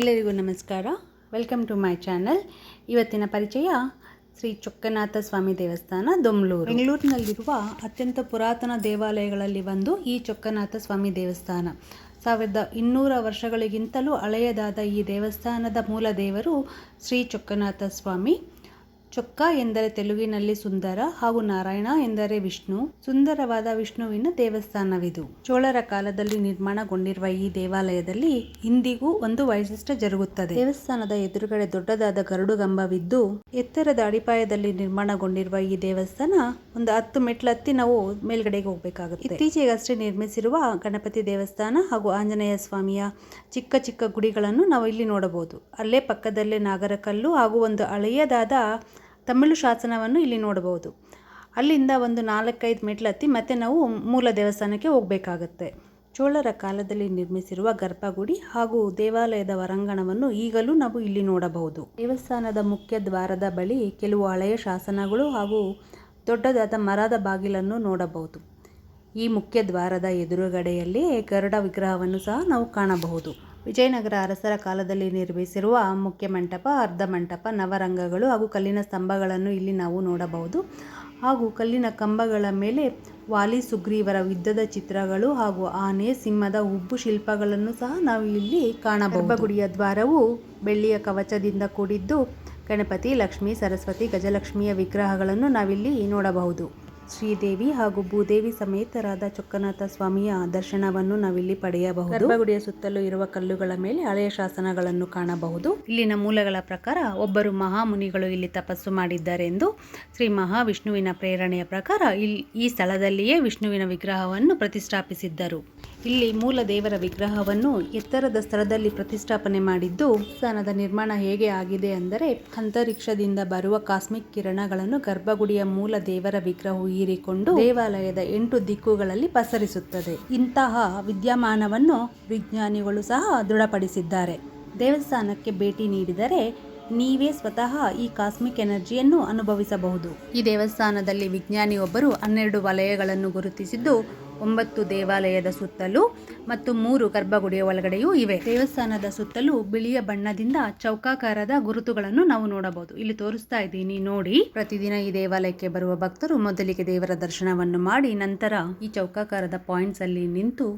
ಎಲ್ಲರಿಗೂ ನಮಸ್ಕಾರ. Welcome to my channel ಇವತ್ತಿನ ಪರಿಚಯ ಶ್ರೀ ಚೊಕ್ಕನಾಥ ಸ್ವಾಮಿ ದೇವಸ್ಥಾನ, ದೊಮ್ಲೂರು. ಬೆಂಗಳೂರಿನಲ್ಲಿರುವ ಅತ್ಯಂತ ಪುರಾತನ ದೇವಾಲಯಗಳಲ್ಲಿ ಒಂದು ಈ ಚೊಕ್ಕನಾಥ ಸ್ವಾಮಿ ದೇವಸ್ಥಾನ. ಸಾವಿರದ ಇನ್ನೂರ ವರ್ಷಗಳಿಗಿಂತಲೂ ಹಳೆಯದಾದ ಈ ದೇವಸ್ಥಾನದ ಮೂಲ ದೇವರು ಶ್ರೀ ಚೊಕ್ಕನಾಥ ಸ್ವಾಮಿ. ಚೊಕ್ಕ ಎಂದರೆ ತೆಲುಗಿನಲ್ಲಿ ಸುಂದರ ಹಾಗೂ ನಾರಾಯಣ ಎಂದರೆ ವಿಷ್ಣು. ಸುಂದರವಾದ ವಿಷ್ಣುವಿನ ದೇವಸ್ಥಾನವಿದು. ಚೋಳರ ಕಾಲದಲ್ಲಿ ನಿರ್ಮಾಣಗೊಂಡಿರುವ ಈ ದೇವಾಲಯದಲ್ಲಿ ಇಂದಿಗೂ ಒಂದು ವೈಶಿಷ್ಟ್ಯ ಜರುಗುತ್ತದೆ. ದೇವಸ್ಥಾನದ ಎದುರುಗಡೆ ದೊಡ್ಡದಾದ ಗರುಡುಗಂಬವಿದ್ದು ಎತ್ತರದ ಅಡಿಪಾಯದಲ್ಲಿ ನಿರ್ಮಾಣಗೊಂಡಿರುವ ಈ ದೇವಸ್ಥಾನ ಒಂದು ಹತ್ತು ಮೆಟ್ಲು ಹತ್ತಿ ನಾವು ಮೇಲ್ಗಡೆಗೆ ಹೋಗಬೇಕಾಗುತ್ತೆ. ಇತ್ತೀಚೆಗಷ್ಟೇ ನಿರ್ಮಿಸಿರುವ ಗಣಪತಿ ದೇವಸ್ಥಾನ ಹಾಗೂ ಆಂಜನೇಯ ಸ್ವಾಮಿಯ ಚಿಕ್ಕ ಚಿಕ್ಕ ಗುಡಿಗಳನ್ನು ನಾವು ಇಲ್ಲಿ ನೋಡಬಹುದು. ಅಲ್ಲೇ ಪಕ್ಕದಲ್ಲೇ ನಾಗರಕಲ್ಲು ಹಾಗೂ ಒಂದು ಹಳೆಯದಾದ ತಮಿಳು ಶಾಸನವನ್ನು ಇಲ್ಲಿ ನೋಡಬಹುದು. ಅಲ್ಲಿಂದ ಒಂದು ನಾಲ್ಕೈದು ಮೆಟ್ಲು ಹತ್ತಿ ಮತ್ತೆ ನಾವು ಮೂಲ ದೇವಸ್ಥಾನಕ್ಕೆ ಹೋಗಬೇಕಾಗತ್ತೆ. ಚೋಳರ ಕಾಲದಲ್ಲಿ ನಿರ್ಮಿಸಿರುವ ಗರ್ಭಗುಡಿ ಹಾಗೂ ದೇವಾಲಯದ ಹೊರಾಂಗಣವನ್ನು ಈಗಲೂ ನಾವು ಇಲ್ಲಿ ನೋಡಬಹುದು. ದೇವಸ್ಥಾನದ ಮುಖ್ಯ ದ್ವಾರದ ಬಳಿ ಕೆಲವು ಹಳೆಯ ಶಾಸನಗಳು ಹಾಗೂ ದೊಡ್ಡದಾದ ಮರದ ಬಾಗಿಲನ್ನು ನೋಡಬಹುದು. ಈ ಮುಖ್ಯ ದ್ವಾರದ ಎದುರುಗಡೆಯಲ್ಲಿ ಗರುಡ ವಿಗ್ರಹವನ್ನು ಸಹ ನಾವು ಕಾಣಬಹುದು. ವಿಜಯನಗರ ಅರಸರ ಕಾಲದಲ್ಲಿ ನಿರ್ಮಿಸಿರುವ ಮುಖ್ಯ ಮಂಟಪ, ಅರ್ಧ ಮಂಟಪ, ನವರಂಗಗಳು ಹಾಗೂ ಕಲ್ಲಿನ ಸ್ತಂಭಗಳನ್ನು ಇಲ್ಲಿ ನಾವು ನೋಡಬಹುದು. ಹಾಗೂ ಕಲ್ಲಿನ ಕಂಬಗಳ ಮೇಲೆ ವಾಲಿ ಸುಗ್ರೀವರ ಯುದ್ಧದ ಚಿತ್ರಗಳು ಹಾಗೂ ಆನೆ, ಸಿಂಹದ ಉಬ್ಬು ಶಿಲ್ಪಗಳನ್ನು ಸಹ ನಾವು ಇಲ್ಲಿ ಕಾಣಬಹುದು. ಗುಡಿಯ ದ್ವಾರವು ಬೆಳ್ಳಿಯ ಕವಚದಿಂದ ಕೂಡಿದ್ದು, ಗಣಪತಿ, ಲಕ್ಷ್ಮಿ, ಸರಸ್ವತಿ, ಗಜಲಕ್ಷ್ಮಿಯ ವಿಗ್ರಹಗಳನ್ನು ನಾವಿಲ್ಲಿ ನೋಡಬಹುದು. ಶ್ರೀದೇವಿ ಹಾಗೂ ಭೂದೇವಿ ಸಮೇತರಾದ ಚೊಕ್ಕನಾಥ ಸ್ವಾಮಿಯ ದರ್ಶನವನ್ನು ನಾವಿಲ್ಲಿ ಪಡೆಯಬಹುದು. ಗರ್ಭಗುಡಿಯ ಸುತ್ತಲೂ ಇರುವ ಕಲ್ಲುಗಳ ಮೇಲೆ ಹಳೆಯ ಶಾಸನಗಳನ್ನು ಕಾಣಬಹುದು. ಇಲ್ಲಿನ ಮೂಲಗಳ ಪ್ರಕಾರ ಒಬ್ಬರು ಮಹಾಮುನಿಗಳು ಇಲ್ಲಿ ತಪಸ್ಸು ಮಾಡಿದ್ದಾರೆ ಎಂದು ಶ್ರೀ ಮಹಾವಿಷ್ಣುವಿನ ಪ್ರೇರಣೆಯ ಪ್ರಕಾರ ಇಲ್ಲಿ ಈ ಸ್ಥಳದಲ್ಲಿಯೇ ವಿಷ್ಣುವಿನ ವಿಗ್ರಹವನ್ನು ಪ್ರತಿಷ್ಠಾಪಿಸಿದ್ದರು. ಇಲ್ಲಿ ಮೂಲ ದೇವರ ವಿಗ್ರಹವನ್ನು ಎತ್ತರದ ಸ್ಥಳದಲ್ಲಿ ಪ್ರತಿಷ್ಠಾಪನೆ ಮಾಡಿದ್ದು ಸ್ಥಾನದ ನಿರ್ಮಾಣ ಹೇಗೆ ಆಗಿದೆ ಅಂದರೆ, ಅಂತರಿಕ್ಷದಿಂದ ಬರುವ ಕಾಸ್ಮಿಕ್ ಕಿರಣಗಳನ್ನು ಗರ್ಭಗುಡಿಯ ಮೂಲ ದೇವರ ವಿಗ್ರಹವು ಹೀರಿಕೊಂಡು ದೇವಾಲಯದ ಎಂಟು ದಿಕ್ಕುಗಳಲ್ಲಿ ಪಸರಿಸುತ್ತದೆ. ಇಂತಹ ವಿದ್ಯಮಾನವನ್ನು ವಿಜ್ಞಾನಿಗಳು ಸಹ ದೃಢಪಡಿಸಿದ್ದಾರೆ. ದೇವಸ್ಥಾನಕ್ಕೆ ಭೇಟಿ ನೀಡಿದರೆ ನೀವೇ ಸ್ವತಃ ಈ ಕಾಸ್ಮಿಕ್ ಎನರ್ಜಿಯನ್ನು ಅನುಭವಿಸಬಹುದು. ಈ ದೇವಸ್ಥಾನದಲ್ಲಿ ವಿಜ್ಞಾನಿಯೊಬ್ಬರು ಹನ್ನೆರಡು ವಲಯಗಳನ್ನು ಗುರುತಿಸಿದ್ದು ಒಂಬತ್ತು ದೇವಾಲಯದ ಸುತ್ತಲೂ ಮತ್ತು ಮೂರು ಗರ್ಭಗುಡಿಯ ಒಳಗಡೆಯೂ ಇವೆ. ದೇವಸ್ಥಾನದ ಸುತ್ತಲೂ ಬಿಳಿಯ ಬಣ್ಣದಿಂದ ಚೌಕಾಕಾರದ ಗುರುತುಗಳನ್ನು ನಾವು ನೋಡಬಹುದು. ಇಲ್ಲಿ ತೋರಿಸ್ತಾ ಇದ್ದೀನಿ. ನೋಡಿ, ಪ್ರತಿದಿನ ಈ ದೇವಾಲಯಕ್ಕೆ ಬರುವ ಭಕ್ತರು ಮೊದಲಿಗೆ ದೇವರ ದರ್ಶನವನ್ನು ಮಾಡಿ, ನಂತರ ಈ ಚೌಕಾಕಾರದ ಪಾಯಿಂಟ್ಸ್ ಅಲ್ಲಿ ನಿಂತು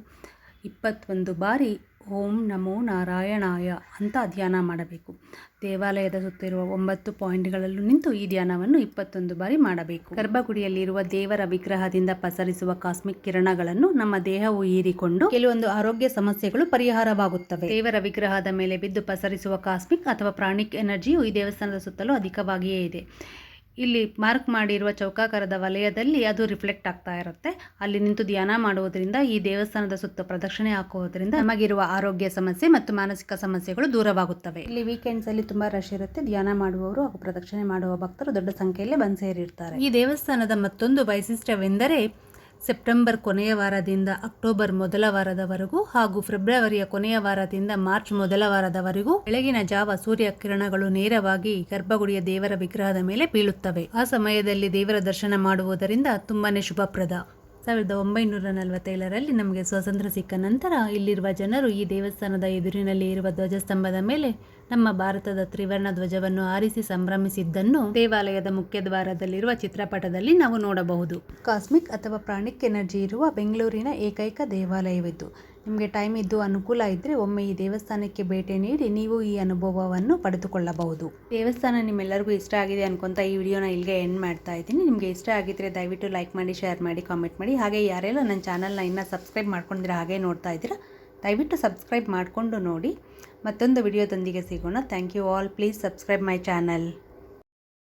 ಇಪ್ಪತ್ತೊಂದು ಬಾರಿ ಓಂ ನಮೋ ನಾರಾಯಣಾಯ ಅಂತ ಧ್ಯಾನ ಮಾಡಬೇಕು. ದೇವಾಲಯದ ಸುತ್ತ ಇರುವ ಒಂಬತ್ತು ಪಾಯಿಂಟ್ಗಳಲ್ಲೂ ನಿಂತು ಈ ಧ್ಯಾನವನ್ನು ಇಪ್ಪತ್ತೊಂದು ಬಾರಿ ಮಾಡಬೇಕು. ಗರ್ಭಗುಡಿಯಲ್ಲಿರುವ ದೇವರ ವಿಗ್ರಹದಿಂದ ಪಸರಿಸುವ ಕಾಸ್ಮಿಕ್ ಕಿರಣಗಳನ್ನು ನಮ್ಮ ದೇಹವು ಹೀರಿಕೊಂಡು ಕೆಲವೊಂದು ಆರೋಗ್ಯ ಸಮಸ್ಯೆಗಳು ಪರಿಹಾರವಾಗುತ್ತವೆ. ದೇವರ ವಿಗ್ರಹದ ಮೇಲೆ ಬಿದ್ದು ಪಸರಿಸುವ ಕಾಸ್ಮಿಕ್ ಅಥವಾ ಪ್ರಾಣಿಕ್ ಎನರ್ಜಿಯು ಈ ದೇವಸ್ಥಾನದ ಸುತ್ತಲೂ ಅಧಿಕವಾಗಿಯೇ ಇದೆ. ಇಲ್ಲಿ ಮಾರ್ಕ್ ಮಾಡಿರುವ ಚೌಕಾಕಾರದ ವಲಯದಲ್ಲಿ ಅದು ರಿಫ್ಲೆಕ್ಟ್ ಆಗ್ತಾ ಇರುತ್ತೆ. ಅಲ್ಲಿ ನಿಂತು ಧ್ಯಾನ ಮಾಡುವುದರಿಂದ, ಈ ದೇವಸ್ಥಾನದ ಸುತ್ತ ಪ್ರದಕ್ಷಿಣೆ ಹಾಕುವುದರಿಂದ ನಮಗಿರುವ ಆರೋಗ್ಯ ಸಮಸ್ಯೆ ಮತ್ತು ಮಾನಸಿಕ ಸಮಸ್ಯೆಗಳು ದೂರವಾಗುತ್ತವೆ. ಇಲ್ಲಿ ವೀಕೆಂಡ್ಸ್ ಅಲ್ಲಿ ತುಂಬಾ ರಶ್ ಇರುತ್ತೆ. ಧ್ಯಾನ ಮಾಡುವವರು ಹಾಗೂ ಪ್ರದಕ್ಷಿಣೆ ಮಾಡುವ ಭಕ್ತರು ದೊಡ್ಡ ಸಂಖ್ಯೆಯಲ್ಲಿ ಬಂದು ಸೇರಿರ್ತಾರೆ. ಈ ದೇವಸ್ಥಾನದ ಮತ್ತೊಂದು ವೈಶಿಷ್ಟ್ಯವೆಂದರೆ ಸೆಪ್ಟೆಂಬರ್ ಕೊನೆಯ ವಾರದಿಂದ ಅಕ್ಟೋಬರ್ ಮೊದಲ ವಾರದವರೆಗೂ ಹಾಗೂ ಫೆಬ್ರವರಿಯ ಕೊನೆಯ ವಾರದಿಂದ ಮಾರ್ಚ್ ಮೊದಲ ವಾರದವರೆಗೂ ಬೆಳಗಿನ ಜಾವ ಸೂರ್ಯ ಕಿರಣಗಳು ನೇರವಾಗಿ ಗರ್ಭಗುಡಿಯ ದೇವರ ವಿಗ್ರಹದ ಮೇಲೆ ಬೀಳುತ್ತವೆ. ಆ ಸಮಯದಲ್ಲಿ ದೇವರ ದರ್ಶನ ಮಾಡುವುದರಿಂದ ತುಂಬಾನೇ ಶುಭಪ್ರದ. ಸಾವಿರದ ಒಂಬೈನೂರ ನಲವತ್ತೇಳರಲ್ಲಿ ನಮಗೆ ಸ್ವಾತಂತ್ರ್ಯ ಸಿಕ್ಕ ನಂತರ ಇಲ್ಲಿರುವ ಜನರು ಈ ದೇವಸ್ಥಾನದ ಎದುರಿನಲ್ಲಿ ಇರುವ ಧ್ವಜಸ್ತಂಭದ ಮೇಲೆ ನಮ್ಮ ಭಾರತದ ತ್ರಿವರ್ಣ ಧ್ವಜವನ್ನು ಆರಿಸಿ ಸಂಭ್ರಮಿಸಿದ್ದನ್ನು ದೇವಾಲಯದ ಮುಖ್ಯ ದ್ವಾರದಲ್ಲಿರುವ ಚಿತ್ರಪಟದಲ್ಲಿ ನಾವು ನೋಡಬಹುದು. ಕಾಸ್ಮಿಕ್ ಅಥವಾ ಪ್ರಾಣಿಕ್ ಎನರ್ಜಿ ಇರುವ ಬೆಂಗಳೂರಿನ ಏಕೈಕ ದೇವಾಲಯವಿದ್ದು ನಿಮಗೆ ಟೈಮ್ ಇದ್ದು ಅನುಕೂಲ ಇದ್ದರೆ ಒಮ್ಮೆ ಈ ದೇವಸ್ಥಾನಕ್ಕೆ ಭೇಟಿ ನೀಡಿ ನೀವು ಈ ಅನುಭವವನ್ನು ಪಡೆದುಕೊಳ್ಳಬಹುದು. ದೇವಸ್ಥಾನ ನಿಮ್ಮೆಲ್ಲರಿಗೂ ಇಷ್ಟ ಆಗಿದೆ ಅನ್ಕೊಂತ ಈ ವಿಡಿಯೋನ ಇಲ್ಲಿಗೆ ಎಂಡ್ ಮಾಡ್ತಾ ಇದ್ದೀನಿ. ನಿಮಗೆ ಇಷ್ಟ ಆಗಿದ್ರೆ ದಯವಿಟ್ಟು ಲೈಕ್ ಮಾಡಿ ಶೇರ್ ಮಾಡಿ ಕಾಮೆಂಟ್ ಮಾಡಿ. ಹಾಗೆ ಯಾರೆಲ್ಲ ನನ್ನ ಚಾನಲ್ನ ಇನ್ನೂ ಸಬ್ಸ್ಕ್ರೈಬ್ ಮಾಡ್ಕೊಂಡಿರ ಹಾಗೆ ನೋಡ್ತಾ ಇದ್ದೀರಾ, ದಯವಿಟ್ಟು ಸಬ್ಸ್ಕ್ರೈಬ್ ಮಾಡಿಕೊಂಡು ನೋಡಿ. ಮತ್ತೊಂದು ವಿಡಿಯೋದೊಂದಿಗೆ ಸಿಗೋಣ. Thank you all please subscribe my channel